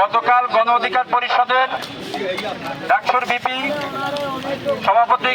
গতকাল গণ অধিকার পরিষদের ডাক্তার বিপি সভাপতি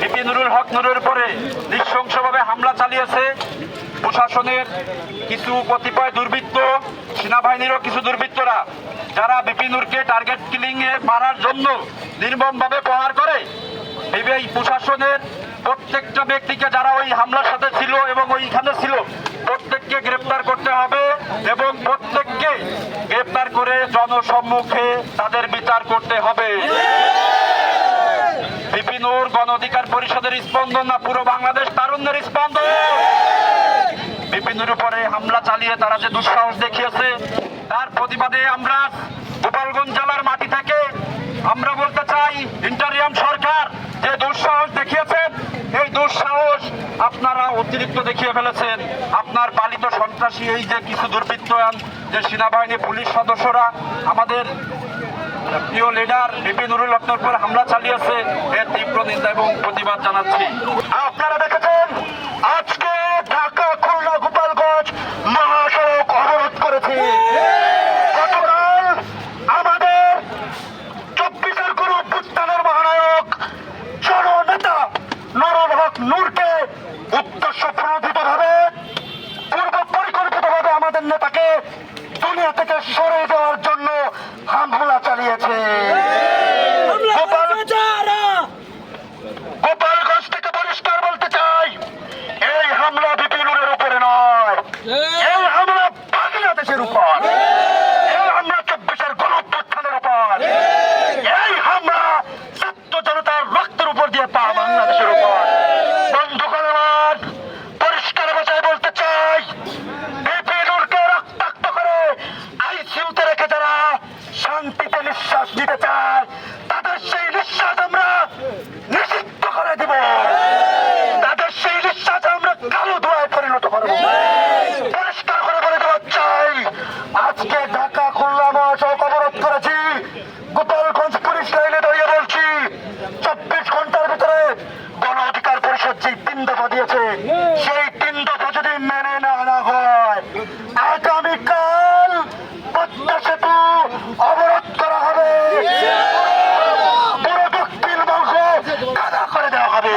বিপি নুরুল হক নুরের উপরে নৃশংসভাবে হামলা চালিয়েছে। প্রশাসনের কিছু কতিপয় দুর্বৃত্ত, সেনাবাহিনীরও কিছু দুর্বৃত্তরা, যারা বিপিনুরকে টার্গেট কিলিং এ মারার জন্য নির্মমভাবে প্রহার করে এই প্রশাসনের প্রত্যেকটা ব্যক্তিকে যারা ওই হামলার সাথে ছিল এবং ওইখানে ছিল, প্রত্যেককে গ্রেপ্তার করতে হবে এবং প্রত্যেককে গ্রেপ্তার করে জনসম্মুখে তাদের বিচার করতে হবে। বিপিনুর গণ অধিকার পরিষদের স্পন্দন না, পুরো বাংলাদেশ তারুণ্যের স্পন্দন। বিপিনুর উপরে হামলা চালিয়ে তারা যে দুঃসাহস দেখিয়েছে, তার প্রতিবাদে আমরা গোপালগঞ্জ জেলার মাটি থেকে, আমরা বলতে চাই, ইন্টারিয়াম সরকার দুঃসাহস দেখিয়েছেন। এই দুঃসাহস আপনারা অতিরিক্ত দেখিয়ে ফেলেছেন। আপনার পালিত সন্ত্রাসী, এই যে কিছু দুর্বৃত্তায়ন, যে সেনাবাহিনী, পুলিশ সদস্যরা, আমাদের প্রিয় লিডার বিপিন নুরুল হকের উপর হামলা চালিয়েছে, এর তীব্র নিন্দা এবং প্রতিবাদ জানাচ্ছি। আপনারা দেখেছেন, আজকে ঢাকা খুলনা গোপালগঞ্জ মহাসড়ক অবরোধ করেছে গতকাল আমাদের চব্বিশের কোন অভ্যুত্থানের মহানায়ক জননেতা নুরুল হক নূরকে উদ্দেশ্য প্রণোদিত ভাবে পূর্ব পরিকল্পিত ভাবে নেতাকে দুনিয়া থেকে সরে দেওয়ার আজকে ঢাকা খুলনা মহাসড়ক অবরোধ করেছি। গোপালগঞ্জ পুলিশ লাইনে দাঁড়িয়ে বলছি, চব্বিশ ঘণ্টার ভিতরে গণ অধিকার পরিষদ যে তিন দফা দিয়েছে, সেই তিন দফা যদি মেনে না আনা হয়, আগামীকাল পদ্মা সেতু অবরোধ করা হবে পুরো দক্ষিণবঙ্গ কাদা করে দেওয়া হবে